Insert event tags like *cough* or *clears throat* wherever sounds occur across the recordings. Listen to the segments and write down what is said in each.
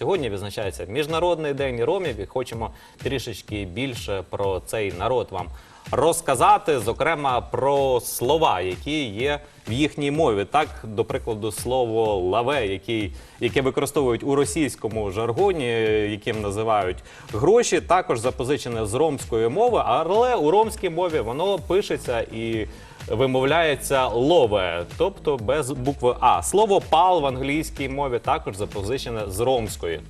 сьогодні відзначається Міжнародний день ромів і хочемо трішечки більше про цей народ вам розказати, зокрема про слова, які є в їхній мові. Так, до прикладу, слово лаве, який, яке використовують у російському жаргоні, яким називають гроші, також запозичене з ромської мови, але у ромській мові воно пишеться і вимовляється лове, тобто без букви А. Слово пал в англійській мові також запозичене з ромської.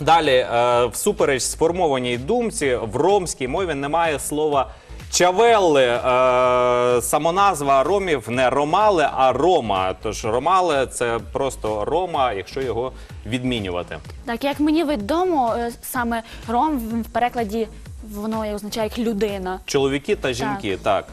Далі, е, всупереч сформованій думці, в ромській мові немає слова чавелли. Е, самоназва ромів не ромали, а рома. Тож ромали це просто рома, якщо його відмінювати. Так, як мені відомо, е, саме ром в- перекладі воно означає як людина. Чоловіки та жінки, так.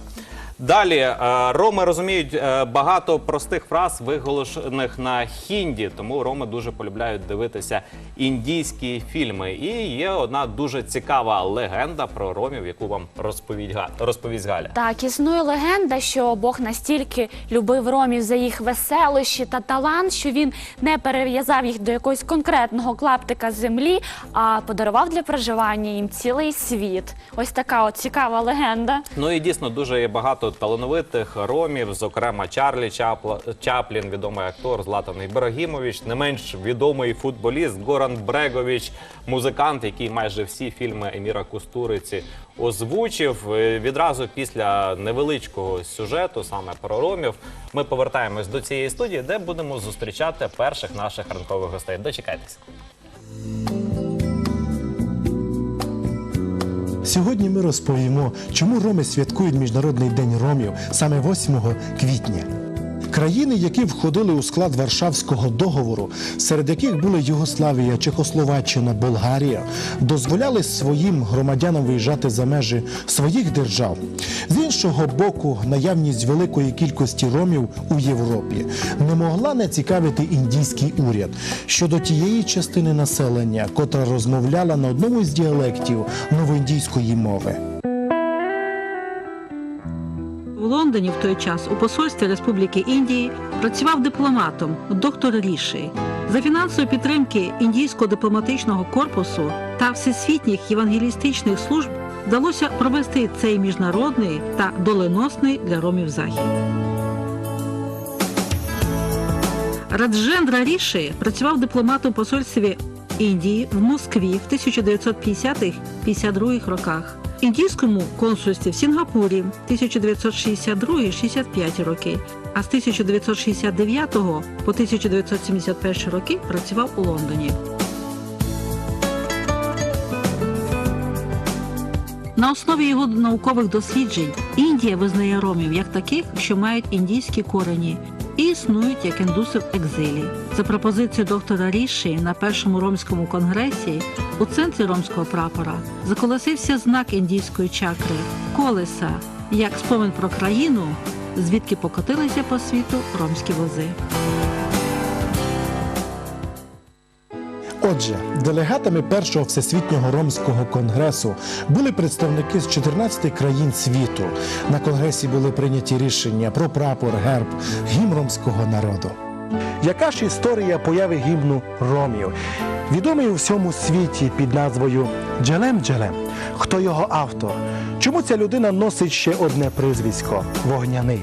Далі е, роми розуміють е, багато простих фраз, виголошених на хінді, тому роми дуже полюбляють дивитися індійські фільми. І є одна дуже цікава легенда про ромів, яку вам розповідь розповість Галя. Так, існує легенда, що Бог настільки любив ромів за їх веселощі та талант, що він не перев'язав їх до якогось конкретного клаптика землі, а подарував для проживання їм цілий світ. Ось така от цікава легенда. Ну і дійсно дуже є багато талановитих ромів, зокрема Чарлі Чаплін, відомий актор, Златан Ібрагімович, не менш відомий футболіст Горан Брегович, музикант, який майже всі фільми Еміра Кустуриці озвучив. Е, Відразу після невеличкого сюжету, саме про ромів, ми повертаємось до цієї студії, де будемо зустрічати перших наших ранкових гостей. Дочекайтеся. Сьогодні ми розповімо, чому роми святкують Міжнародний день ромів саме 8 квітня. Країни, які входили у склад Варшавського договору, серед яких були Югославія, Чехословаччина, Болгарія, дозволяли своїм громадянам виїжджати за межі своїх держав. З іншого боку, наявність великої кількості ромів у Європі не могла не цікавити індійський уряд щодо тієї частини населення, котра розмовляла на одному із діалектів новоіндійської мови. Лондоні в той час у посольстві Республіки Індії працював дипломатом доктор Ріші. За фінансової підтримки індійського дипломатичного корпусу та всесвітніх євангелістичних служб вдалося провести цей міжнародний та доленосний для ромів захід. Раджендра Ріші працював дипломатом у посольстві Індії в Москві в 1950-52 роках, індійському консульстві в Сінгапурі 1962-65 роки, а з 1969 по 1971 роки працював у Лондоні. На основі його наукових досліджень Індія визнає ромів як таких, що мають індійські корені і існують як індуси в екзилі. За пропозицією доктора Ріші на першому ромському конгресі у центрі ромського прапора заколосився знак індійської чакри колеса, як спомин про країну, звідки покотилися по світу ромські вози. Отже, делегатами першого всесвітнього ромського конгресу були представники з 14 країн світу. На конгресі були прийняті рішення про прапор, герб, гімн ромського народу. Яка ж історія появи гімну ромів? Відомий у всьому світі під назвою Джелем Джелем. Хто його автор? Чому ця людина носить ще одне прізвисько вогняний?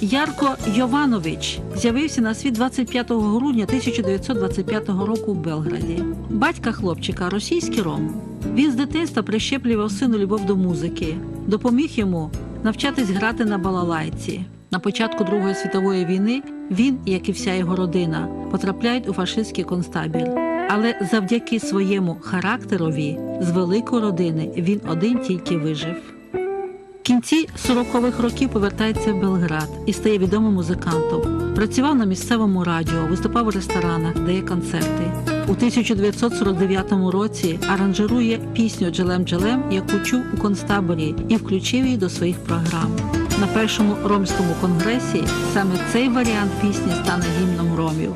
Ярко Йованович з'явився на світ 25 грудня 1925 року в Белграді. Батька хлопчика російський ром. Він з дитинства прищеплював сину любов до музики, допоміг йому навчатись грати на балалайці. На початку Другої світової війни він, як і вся його родина, потрапляють у фашистський концтабір. Але завдяки своєму характерові з великої родини він один тільки вижив. Кінці 40-х років повертається в Белград і стає відомим музикантом. Працював на місцевому радіо, виступав у ресторанах, дає концерти. У 1949 році аранжирує пісню Джелем Джелем, яку чув у концтаборі, і включив її до своїх програм. На першому ромському конгресі саме цей варіант пісні стане гімном ромів.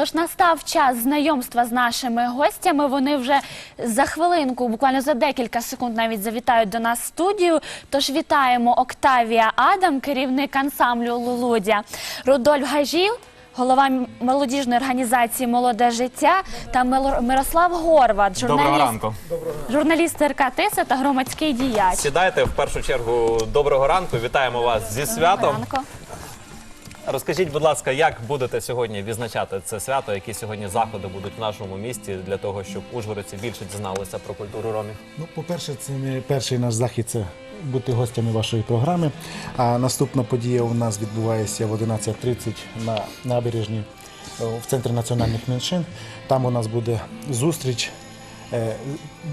Тож настав час знайомства з нашими гостями. Вони вже за хвилинку, буквально за декілька секунд, навіть завітають до нас в студію. Тож вітаємо Октавія Адам, керівник ансамблю Лулудя, Рудольф Гажів. Голова молодіжної організації Молоде життя та Мирослав Горват, Доброго журналіст, ранку. журналіст РК Тиса та громадський діяч. Сідайте в першу чергу. Доброго ранку. Вітаємо вас зі святом. Ранку. Розкажіть, будь ласка, як будете сьогодні відзначати це свято? Які сьогодні заходи будуть в нашому місті для того, щоб ужгородці більше дізналися про культуру ромів? Ну, по-перше, це не перший наш захід це бути гостями вашої програми. А наступна подія у нас відбувається в 11.30 на набережні е, в центрі національних меншин. Там у нас буде зустріч. Е,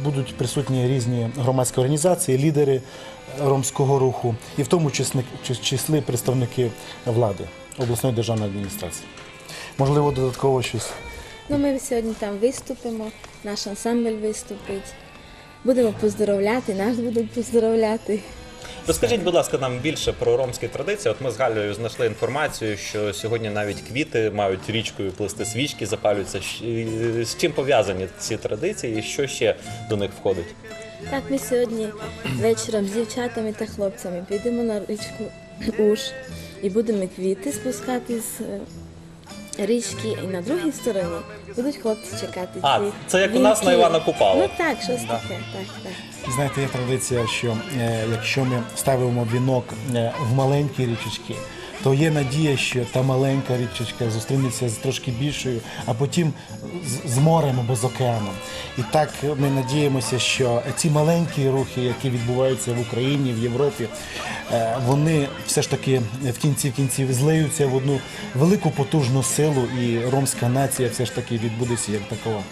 Будуть присутні різні громадські організації, лідери ромського руху, і в тому числі, представники влади обласної державної адміністрації. Можливо, додатково щось. Ну, ми сьогодні там виступимо, наш ансамбль виступить. Будемо поздоровляти, нас будуть поздоровляти. Розкажіть, будь ласка, нам більше про ромські традиції. От ми з Галею знайшли інформацію, що сьогодні навіть квіти мають річкою плисти свічки, запалюються. З чим пов'язані ці традиції і що ще до них входить? Так, ми сьогодні вечором з дівчатами та хлопцями підемо на річку Уж і будемо квіти спускати з е, річки. І на другій стороні будуть хлопці чекати. А, ці це як у нас на вінки. Івана Купала. Ну так, щось таке, так, так. Знаєте, є традиція, що е, якщо ми ставимо вінок е, в маленькі річечки, то є надія, що та маленька річечка зустрінеться з трошки більшою, а потім з, з морем або з океаном. І так ми надіємося, що ці маленькі рухи, які відбуваються в Україні, в Європі, е, вони все ж таки в кінці кінців злиються в одну велику потужну силу, і ромська нація все ж таки відбудеться як такова.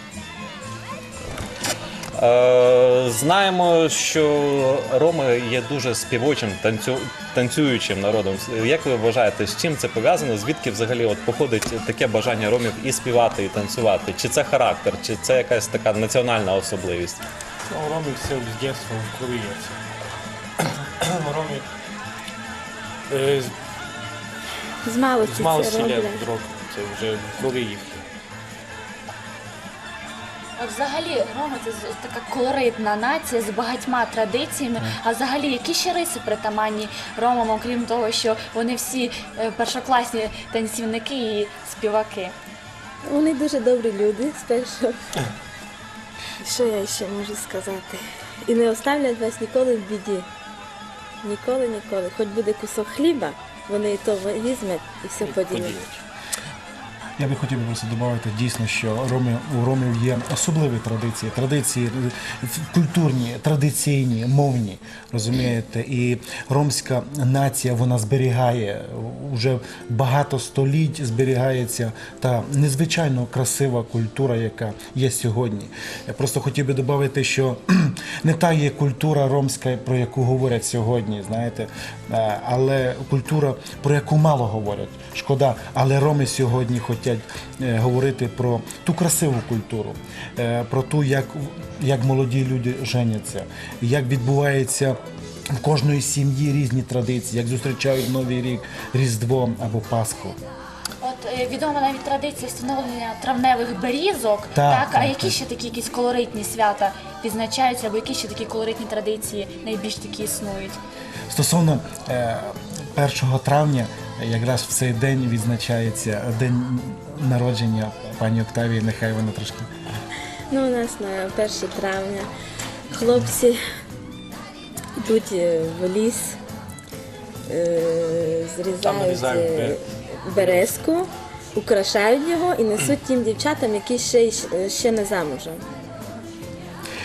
Е, знаємо, що роми є дуже співочим, танцю... танцюючим народом. Як ви вважаєте, з чим це пов'язано? Звідки взагалі от походить таке бажання ромів і співати, і танцювати? Чи це характер, чи це якась така національна особливість? Ну, Ромі все з дитинства в крові є це. Ромі е, з- З малості з малості роблять. рок, це вже в крові їх. Взагалі Роми це така колоритна нація з багатьма традиціями. А взагалі, які ще риси притаманні Ромам, окрім того, що вони всі е, першокласні танцівники і співаки? Вони дуже добрі люди, спершу. Що я ще можу сказати? І не оставлять вас ніколи в біді. Ніколи, ніколи. Хоч буде кусок хліба, вони і то візьмуть і все поділять. Я би хотів би просто додати дійсно, що роми, у ромів є особливі традиції, традиції культурні, традиційні, мовні, розумієте, і ромська нація вона зберігає вже багато століть зберігається та незвичайно красива культура, яка є сьогодні. Я просто хотів би додати, що *clears throat* не та є культура ромська, про яку говорять сьогодні, знаєте, е, але культура, про яку мало говорять. Шкода, але роми сьогодні хочуть е, говорити про ту красиву культуру, е, про ту, як, як молоді люди женяться, як відбувається. В кожної сім'ї різні традиції, як зустрічають Новий рік, Різдво або Пасху. От е, відома навіть традиція встановлення травневих берізок. Так, а так, які так. ще такі якісь колоритні свята відзначаються, або які ще такі колоритні традиції найбільш такі існують? Стосовно е, 1 травня, якраз в цей день відзначається день народження пані Октавії. Нехай вона трошки Ну, у нас на 1 травня хлопці йдуть е, в ліс, е, зрізають е, березку, украшають його і несуть *clears throat* тим дівчатам, які ще, ще не замужем.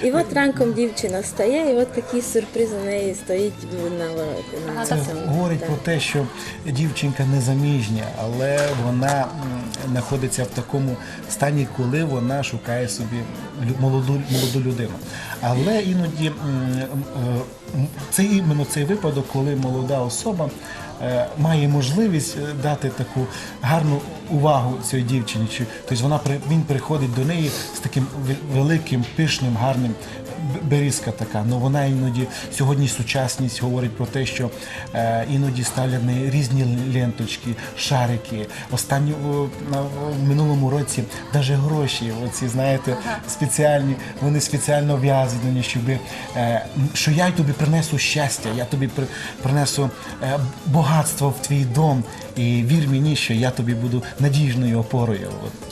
І от ранком дівчина стає, і от такий сюрприз у неї стоїть на, на Це говорить Так. про те, що дівчинка не заміжня, але вона знаходиться в такому стані, коли вона шукає собі молоду, молоду людину. Але іноді е, це іменно цей випадок, коли молода особа має можливість е, дати таку гарну увагу цій дівчині. Чи- Тобто вона він приходить до неї з таким великим, пишним, гарним берізка така. Ну вона іноді сьогодні сучасність говорить про те, що е, іноді ставлять різні ленточки, шарики. Останні о, в минулому році навіть гроші, оці знаєте, спеціальні, вони спеціально в'язані, щоб е, що я тобі принесу щастя, я тобі при- принесу е, багатство в твій дом. І вір мені, що я тобі буду надіжною опорою. От.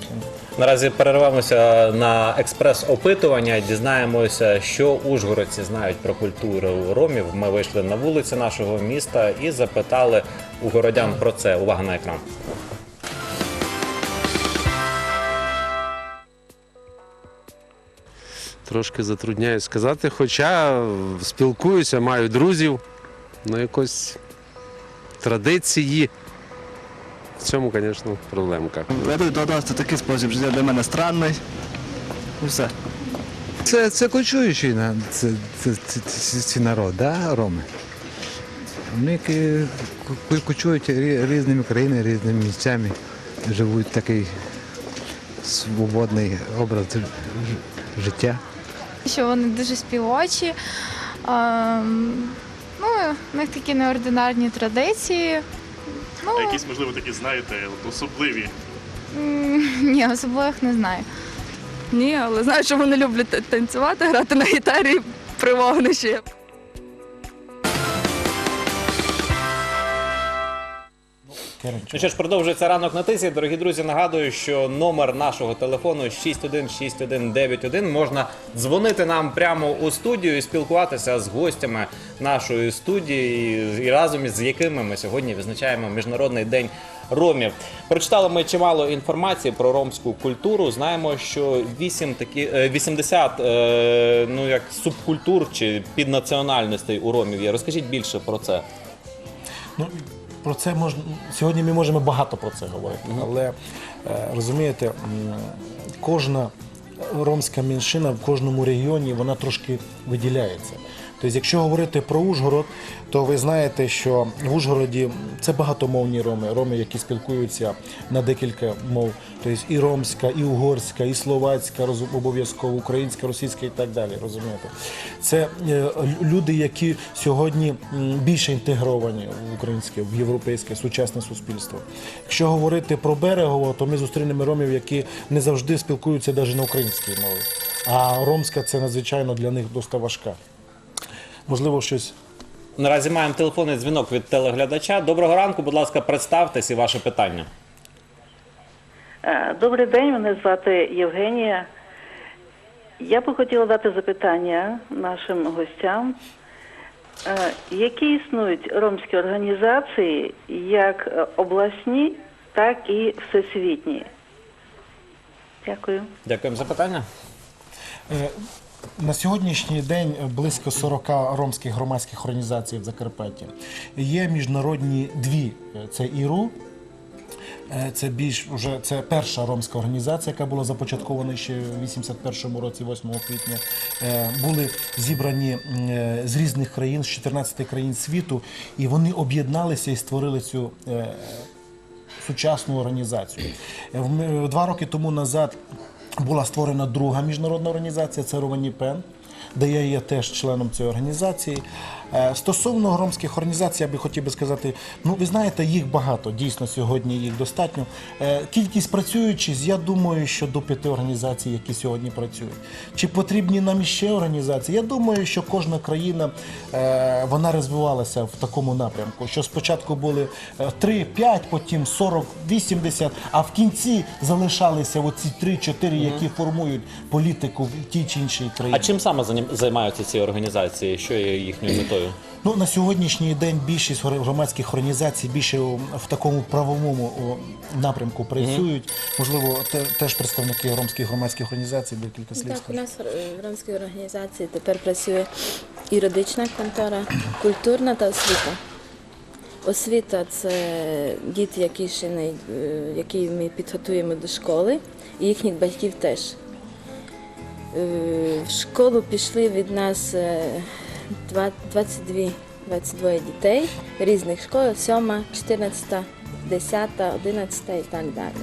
Наразі перервемося на експрес-опитування. Дізнаємося, що ужгородці знають про культуру ромів. Ми вийшли на вулиці нашого міста і запитали у городян про це. Увага на екран. Трошки затрудняю сказати, хоча спілкуюся, маю друзів, ну якось традиції. В цьому, звісно, проблемка. Це такий спосіб життя для мене странний. І все. Це, це кочуючий на- це, це, це, це, це народ, да, роми. Вони кочують різними країнами, різними місцями, живуть такий свободний образ життя. що вони дуже співочі. Ем, ну, у них такі неординарні традиції. Ну, А якісь, можливо, такі, знаєте, от особливі. м, ні, особливих не знаю. Ні, але знаю, що вони люблять та- танцювати, грати на гітарі при вогнищі. Ну що ж, продовжується ранок на тисі. Дорогі друзі, нагадую, що номер нашого телефону 616191 можна дзвонити нам прямо у студію і спілкуватися з гостями нашої студії, і разом із якими ми сьогодні відзначаємо Міжнародний день ромів. Прочитали ми чимало інформації про ромську культуру. Знаємо, що 8 такі, е, 80 е, ну, як субкультур чи піднаціональностей у ромів є. Розкажіть більше про це. Ну, про це можна сьогодні. Ми можемо багато про це говорити, але е, розумієте, кожна ромська меншина в кожному регіоні вона трошки виділяється. Тобто, якщо говорити про Ужгород, то ви знаєте, що в Ужгороді це багатомовні роми, роми, які спілкуються на декілька мов. Тобто і ромська, і угорська, і словацька, обов'язково українська, російська і так далі. Розумієте? Це е, люди, які сьогодні більше інтегровані в українське, в європейське сучасне суспільство. Якщо говорити про берегово, то ми зустрінемо ромів, які не завжди спілкуються навіть на українській мові. А ромська це надзвичайно для них досить важка. Можливо, щось Наразі маємо телефонний дзвінок від телеглядача. Доброго ранку, будь ласка, представтесь і ваше питання. Е, Добрий день, мене звати Євгенія. Я би хотіла дати запитання нашим гостям. Е, Які існують ромські організації, як обласні, так і всесвітні? Дякую. Дякуємо за питання. Е, На сьогоднішній день близько 40 ромських громадських організацій в Закарпатті. Є міжнародні дві: це ІРУ. е, Це більш уже це перша ромська організація, яка була започаткована ще в 81-му році, 8 квітня. Е, Були зібрані е, з різних країн, з 14 країн світу, і вони об'єдналися і створили цю е, сучасну організацію. Е, Два роки тому назад була створена друга міжнародна організація, це Рованіпен, де я є теж членом цієї організації. Е, Стосовно громських організацій, я би хотів би сказати, ну ви знаєте, їх багато, дійсно сьогодні їх достатньо. Е, Кількість працюючих, я думаю, що до п'яти організацій, які сьогодні працюють. Чи потрібні нам ще організації? Я думаю, що кожна країна е, вона розвивалася в такому напрямку. Що спочатку були е, 3, 5, потім 40, 80, а в кінці залишалися оці 3-4, які формують політику в тій чи іншій країні. А чим саме займаються ці організації? Що є їхньою метою? Ну на сьогоднішній день більшість громадських організацій більше в такому правовому напрямку працюють. Можливо, те- теж представники громадських громадських організацій декілька слів Так, у нас е, в ромській організації тепер працює юридична контора, культурна та освіта. Освіта це діти, які ще не е, які ми підготуємо до школи, і їхніх батьків теж. Е, В школу пішли від нас е, 22, 22 дітей різних школ, 7, 14, 10, 11 і так далі.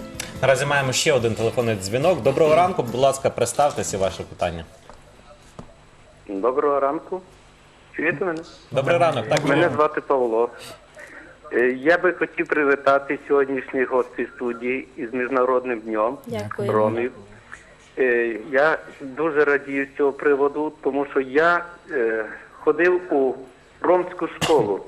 Наразі маємо ще один телефонний дзвінок. Доброго ранку, будь ласка, представтесь і ваше питання. Доброго ранку. Чуєте мене? Добрий ранок. Так, Мене звати Павло. Е, Я би хотів привітати сьогоднішніх гостей студії із Міжнародним днем Дякую. Ромів. Е, Я дуже радію з цього приводу, тому що я е, ходив у ромську школу.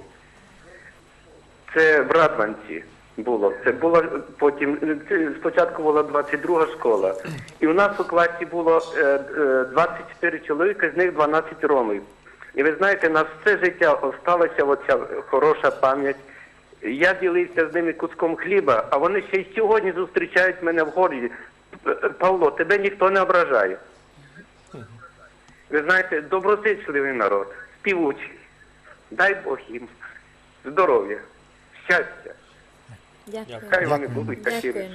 Це в Радванці було. Це була потім це спочатку була 22 школа. І у нас у класі було е, е, 24 чоловіка, з них 12 ромів. І ви знаєте, на все життя осталася оця хороша пам'ять. Я ділився з ними куском хліба, а вони ще й сьогодні зустрічають мене в городі. Павло, тебе ніхто не ображає. Ви знаєте, доброзичливий народ, співучий. Дай Бог їм здоров'я, щастя. Дякую. Хай вони будуть такі. Дякуємо.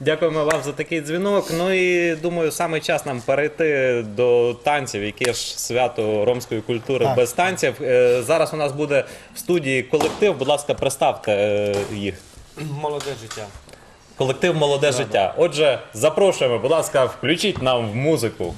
Дякуємо вам за такий дзвінок. Ну і думаю, саме час нам перейти до танців, яке ж свято ромської культури Так. без танців. Е, Зараз у нас буде в студії колектив. Будь ласка, представте е, їх. Молоде життя. Колектив Молоде життя. Отже, запрошуємо, будь ласка, включіть нам в музику.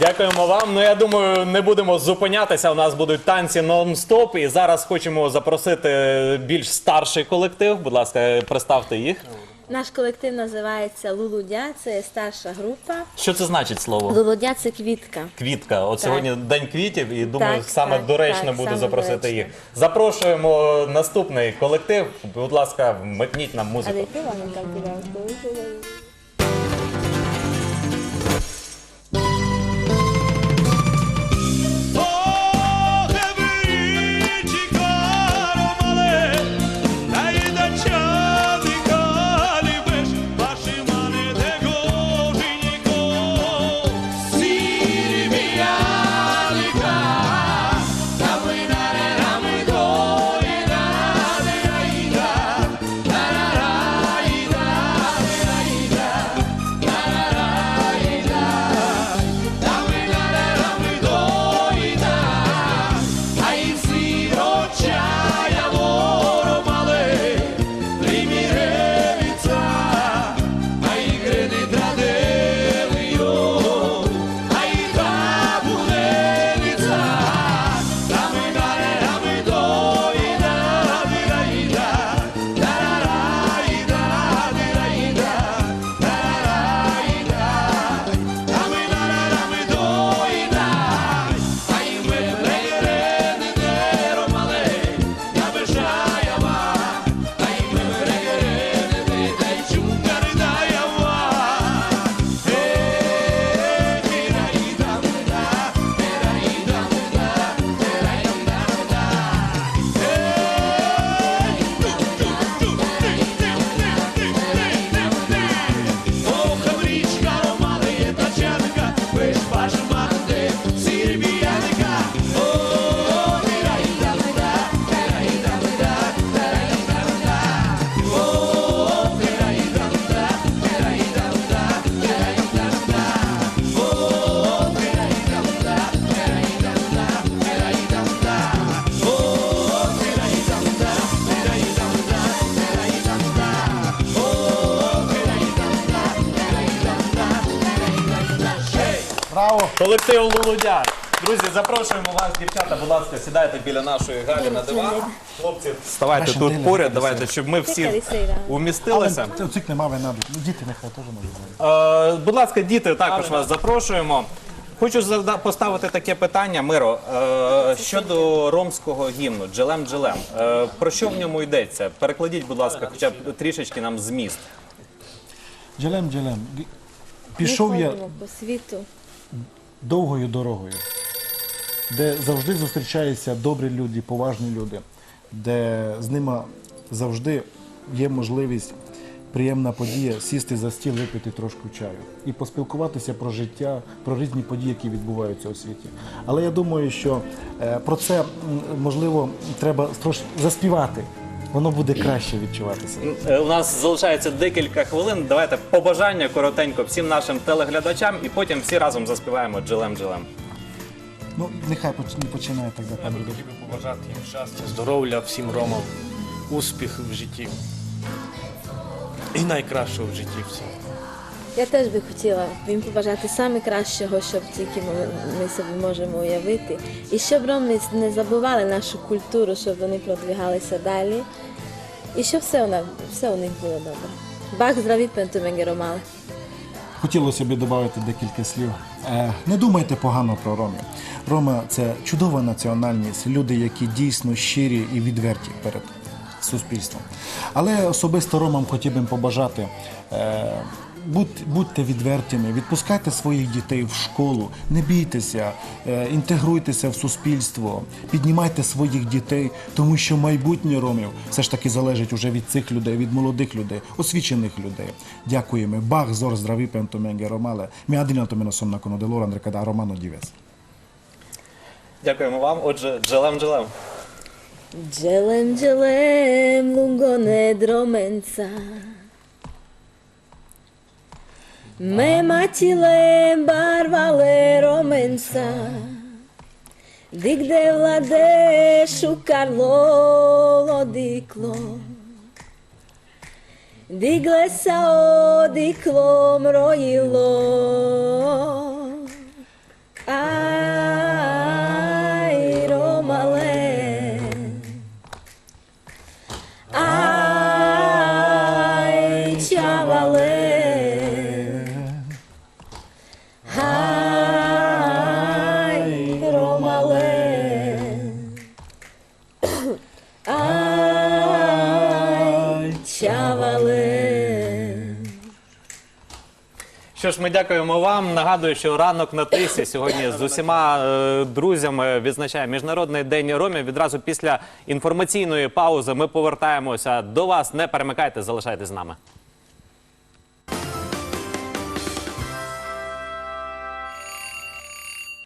Дякуємо вам. Ну я думаю, не будемо зупинятися. У нас будуть танці нон-стоп. І зараз хочемо запросити більш старший колектив. Будь ласка, представте їх. Наш колектив називається Лулудя, це старша група. Що це значить слово? Лулудя це квітка. Квітка. От сьогодні день квітів, і думаю, Так, саме так, доречно так, буде саме запросити доречно. їх. Запрошуємо наступний колектив. Будь ласка, вмикніть нам музику. де яке вам там піде? Браво! Колектив Лулудяр. Друзі, запрошуємо вас, дівчата, будь ласка, сідайте біля нашої Галі на диван. Хлопці, вставайте Ваша тут поряд, давайте, щоб ми всі умістилися. Але цих нема вина. Ну, Діти нехай теж можуть. Е, будь ласка, діти, також вас запрошуємо. Хочу зада- поставити таке питання, Миро, е, щодо ромського гімну Джелем Джелем. Е, про що в ньому йдеться? Перекладіть, будь ласка, хоча б трішечки нам зміст. Джелем, джелем. Пішов я ходимо по світу. Довгою дорогою, де завжди зустрічаються добрі люди, поважні люди, де з ними завжди є можливість, приємна подія сісти за стіл, випити трошку чаю і поспілкуватися про життя, про різні події, які відбуваються у світі. Але я думаю, що е, про це можливо треба трошки заспівати. Воно буде краще відчуватися. Е, У нас залишається декілька хвилин. Давайте побажання коротенько всім нашим телеглядачам, і потім всі разом заспіваємо Джелем Джелем. Ну, нехай поч- не починає так Я би хотів би побажати їм щастя, здоров'я всім ромам, успіх в житті. І найкращого в житті всім. Я теж би хотіла їм побажати саме кращого, щоб тільки ми, собі можемо уявити. І щоб роми не забували нашу культуру, щоб вони продвигалися далі. І щоб все нас, все у них було добре. Бах здраві пентуменги ромали. Хотілося б додати декілька слів. Е, Не думайте погано про ромів. Рома це чудова національність, люди, які дійсно щирі і відверті перед суспільством. Але особисто ромам хотів би побажати. Будь- Будьте відвертими, відпускайте своїх дітей в школу, не бійтеся, е, інтегруйтеся в суспільство, піднімайте своїх дітей, тому що майбутнє ромів все ж таки залежить уже від цих людей, від молодих людей, освічених людей. Дякуємо. Бах, зор, здраві, пентоменге, ромале. Ми nakon od Elora, kada Romano Dives. Дякуємо вам. Отже, Джелем Джелем. Джелем, джелем, lungo nedromenca. Me matilem barvale romenca. Digde vlade šukarlo odiklo. Digle sa odiklom rojilo. Aj, Що ж, ми дякуємо вам. Нагадую, що ранок на тисі сьогодні з усіма е, друзями відзначає Міжнародний день ромів. Відразу після інформаційної паузи ми повертаємося до вас. Не перемикайте, залишайтесь з нами.